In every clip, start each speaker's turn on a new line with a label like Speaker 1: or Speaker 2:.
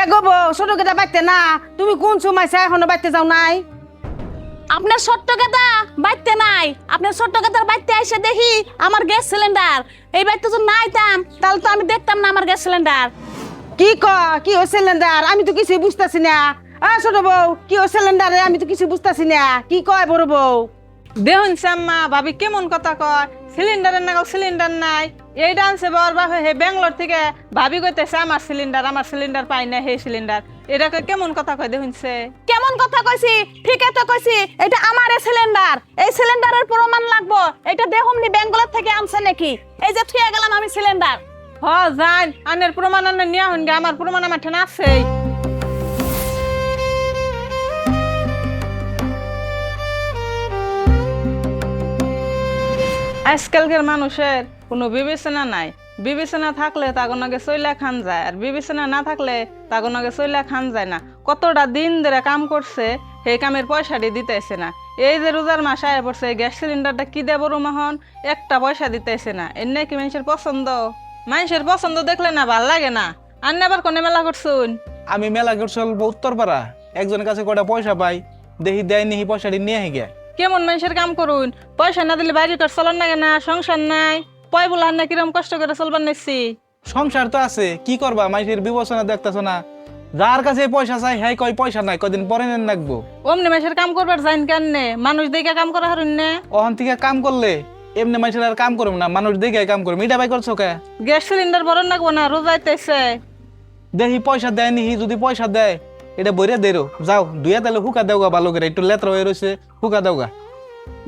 Speaker 1: কে গো বউ? ছোট কেটা বাইতে না। তুমি কোন সময় চা এখনও বাইতে যাও নাই?
Speaker 2: আপনার ছোট্ট গেদা বাইতে নাই। আপনার ছোট্ট গেদার বাইতে এসে দেখি আমার গ্যাস সিলিন্ডার। এই বাইতে যদি না আইতাম তাহলে তো আমি দেখতাম না আমার গ্যাস সিলিন্ডার।
Speaker 1: কি ক? কি ও সিলিন্ডার? আমি তো কিছু বুঝতাছি না। আ ছোট বউ কি ও সিলিন্ডারে আমি তো কিছু বুঝতাছি না। কি কয় বড় বউ?
Speaker 3: দেখুন শ্যাম্মা ভাবি কেমন কথা কয়? সিলিন্ডারের নাগাল সিলিন্ডার নাই। এই ডান্সে বর বাপে হে ব্যাঙ্গালোর থেকে ভাবি কইতেছে আমার সিলিন্ডার আমার সিলিন্ডার পাই না হে সিলিন্ডার এটাকে কেমন কথা কয় দেখুন সে
Speaker 2: কেমন কথা কইছি? ঠিকই তো কইছি এটা আমার সিলিন্ডার এই সিলিন্ডারের প্রমাণ লাগবো। এটা দেখুমনি বেঙ্গলোর থেকে আনছে নাকি? এই যে থুয়ে গেলাম আমি সিলিন্ডার
Speaker 3: হ যান আনের প্রমাণ আনের নিয়া হন গে আমার প্রমাণ আমার ঠেনা আছেই। আজকালকার মানুষের কোনো বিবেচনা নাই। বিবেচনা থাকলে তাগনাকে চইলা খান যায় আর বিবেচনা না থাকলে তাগনাকে চইলা খান যায় না। কতটা দিন ধরে কাম করছে সেই কামের পয়সাটি দিতেছে না। এই যে রোজার মাস আয় পড়ছে গ্যাস সিলিন্ডারটা কি দেবো রুমাহন একটা পয়সা দিতেছে না। এর নাকি মানুষের পছন্দ। মানুষের পছন্দ দেখলে না ভালো লাগে না। আর না আবার কোনে মেলা করছুন?
Speaker 4: আমি মেলা করছিল উত্তরপাড়া। একজনের কাছে কটা পয়সা পাই দেখি দেয় নিহি পয়সাটি নিয়ে গে
Speaker 3: কেমন মানুষের কাম করুন? পয়সা না দিলে বাড়ি ঘর চলার লাগে না সংসার নাই। পয় বলা না কিরম কষ্ট করে চলবার নিচ্ছি
Speaker 4: সংসার তো আছে কি করবা? মাইসের বিবেচনা দেখতেছ না। যার কাছে পয়সা চাই হ্যাঁ কয় পয়সা নাই কদিন পরে নেন রাখব
Speaker 3: অমনি মানুষের কাম করবার যাইন কেন মানুষ দেখে কাম করা হারুন না।
Speaker 4: ওখান থেকে কাম করলে এমনি মাইসের আর কাম করব না মানুষ দেখে কাম করব এটা বাই করছ কে?
Speaker 3: গ্যাস সিলিন্ডার বড় নাকবো না রোজাইতেছে
Speaker 4: দেখি পয়সা দেয় নিহি যদি পয়সা দেয় এটা বইরে দেরো। যাও দুইয়া তাহলে হুকা দেওগা ভালো করে একটু লেত্র হয়ে রয়েছে হুকা দেওগা।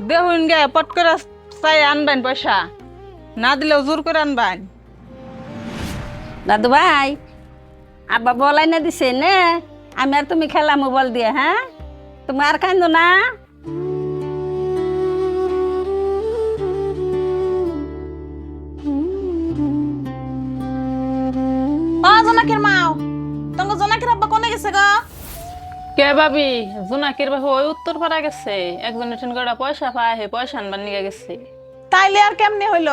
Speaker 3: দেখুন গে পট করে চাই আনবেন পয়সা। না দিলেও জোর করে আনবেন।
Speaker 5: দাদু ভাই আব্বা বলাই না দিছে নে আমি আর তুমি খেলা মোবাইল দিয়ে হ্যাঁ? তুমি আর কান্দো না?
Speaker 2: জোনাকির মাও তোমাকে জোনাকির আব্বা কোনে গেছে গো?
Speaker 3: কে ভাবি? জোনাকির বাবু ওই উত্তর পাড়া গেছে। একজনের ঠেন পয়সা পায় হে পয়সা আনবার নিয়ে গেছে।
Speaker 2: তাইলে আর কেমনে হইল?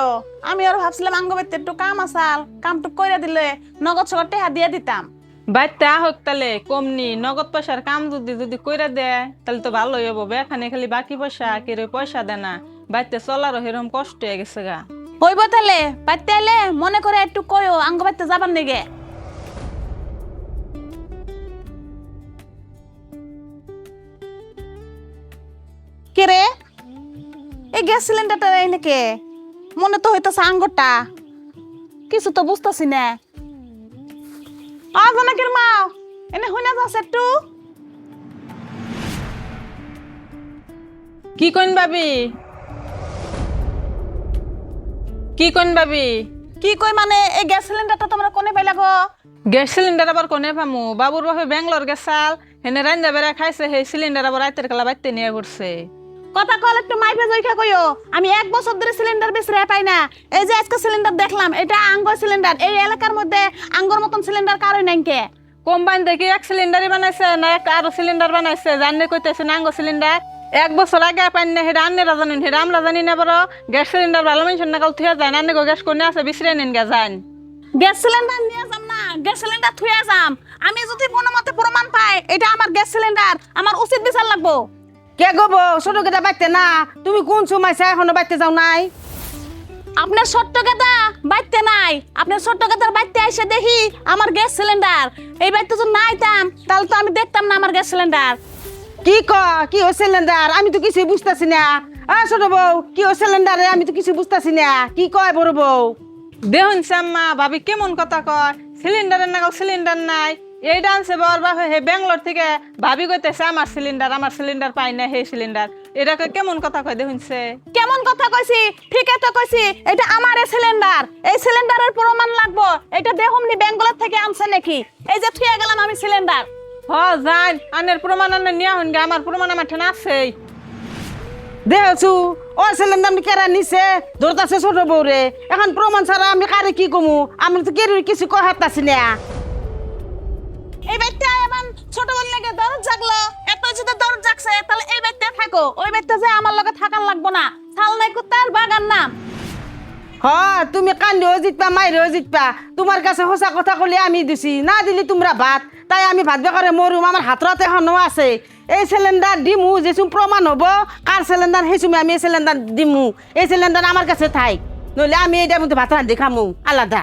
Speaker 2: আমি আর ভাবছিলাম আঙ্গ বেতে একটু কাম আসাল কামটুক কইরা দিলে নগদ সগদ টেহা দিয়ে দিতাম।
Speaker 3: বাইতে আহক তাহলে কমনি নগদ পয়সার কাম যদি যদি কইরা দেয় তাহলে তো ভালোই হব বেখানে খালি বাকি পয়সা কেউ পয়সা দেয় না। বাইতে চলারও সেরকম কষ্ট হয়ে গেছে গা।
Speaker 2: হইব তাহলে বাইতে আইলে মনে করে একটু কয়ো আঙ্গ বাইতে যাবার নেগে এই গ্যাস সিলিন্ডারটা এই নাকি? মনে তো হইতাছে আঙ্গটা কিছু তো বুঝতাছি না। আজ অনেকের মা এনে হইনা যাচ্ছে একটু।
Speaker 3: কি কইন ভাবি? কি কইন ভাবি?
Speaker 2: কি কই মানে এই গ্যাস সিলিন্ডারটা তোমরা কোনে পাইলা গো?
Speaker 3: গ্যাস সিলিন্ডার আবার কোনে পামু? বাবুর বাপে ব্যাঙ্গালোর গেছাল হেনে রান্দা বেড়া খাইছে সেই সিলিন্ডার আবার রাতের কালা বাইতে নিয়ে ঘুরছে।
Speaker 2: কথা কল একটু মাইপে জইখা কইও। আমি এক বছর ধরে সিলিন্ডার বেশি পাই না। এই যে আজকে সিলিন্ডার দেখলাম এটা আঙ্গর সিলিন্ডার এই এলাকার মধ্যে আঙ্গর মতন সিলিন্ডার কারোই নাই কে?
Speaker 3: কোম্পানি দেখি এক সিলিন্ডারই বানাইছে না এক আরও সিলিন্ডার বানাইছে জানলে কইতেছে নাঙ্গ সিলিন্ডার এক বছর আগে পাই না হেটা আন্নেরা জানেন হেটা আমরা জানি না বড়। গ্যাস সিলিন্ডার ভালো মানুষের নাকাল থুয়া যায় না গো গ্যাস কোনে আছে বিছরে নিন গা যান।
Speaker 2: গ্যাস সিলিন্ডার নিয়ে যাম না গ্যাস সিলিন্ডার থুয়ে যাম। আমি যদি কোনো মতে প্রমাণ পাই এটা আমার গ্যাস সিলিন্ডার আমার উচিত বিচার লাগবো।
Speaker 1: কে গো বউ? ছোট কেটা বাইতে না। তুমি কোন সময় চা এখনও বাইতে যাও নাই?
Speaker 2: আপনার ছোট্ট গেদা বাইতে নাই। আপনার ছোট্ট গেদার বাইতে এসে দেখি আমার গ্যাস সিলিন্ডার। এই বাইতে যদি না আইতাম তাহলে তো আমি দেখতাম না আমার গ্যাস সিলিন্ডার।
Speaker 1: কি ক? কি ও সিলিন্ডার? আমি তো কিছু বুঝতাছি না। আ ছোট বউ কি ও সিলিন্ডারে আমি তো কিছু বুঝতাছি না। কি কয় বড় বউ?
Speaker 3: দেখুন শ্যাম্মা ভাবি কেমন কথা কয়? সিলিন্ডারের নাগাল সিলিন্ডার নাই। এই ডান্সে বর বাপে হে ব্যাঙ্গালোর থেকে ভাবি কইতেছে আমার সিলিন্ডার আমার সিলিন্ডার পাই না হে সিলিন্ডার এটাকে কেমন কথা কয় দেখুনছে
Speaker 2: কেমন কথা কইছি? ঠিকই তো কইছি এটা আমার সিলিন্ডার এই সিলিন্ডারের প্রমাণ লাগবো। এটা দেখুমনি বেঙ্গলোর থেকে আনছে নাকি? এই যে থুয়ে গেলাম আমি সিলিন্ডার
Speaker 3: হ যান আনের প্রমাণ আনের নিয়া হন গে আমার প্রমাণ আমার ঠেনা আছেই।
Speaker 1: দেখছু? ও সিলিন্ডার কেরা নিছে? ধরতাছে ছোট বউ রে এখন প্রমাণ ছাড়া আমি কারে কি কমু? আমি তো কেউ কিছু কয় হাতাছি না।
Speaker 2: এই বাইতে এমন ছোট বল লাগে দরজ জাগলো। এত যদি দরজ জাগছে, তাহলে এই বাইতে থাকো। ওই বাইতে যে আমার লগে থাকার লাগবো না। ছাল নাই কুত্তার বাগান নাম
Speaker 1: হ তুমি কান্দিও জিতবা মাইরেও জিতবা তোমার কাছে সঁচা কথা কলে আমি দিছি। না দিলি তোমরা ভাত তাই আমি ভাত বেকারে মরুম। আমার হাতত এখনও আছে। এই সিলিন্ডার দিমু যেসুম প্রমাণ হব। কার সিলিন্ডার সেই সময় আমি এই সিলিন্ডার দিমু। এই সিলিন্ডার আমার কাছে থাই নইলে আমি এইটার মধ্যে ভাত রান্ধি খামু। আলাদা।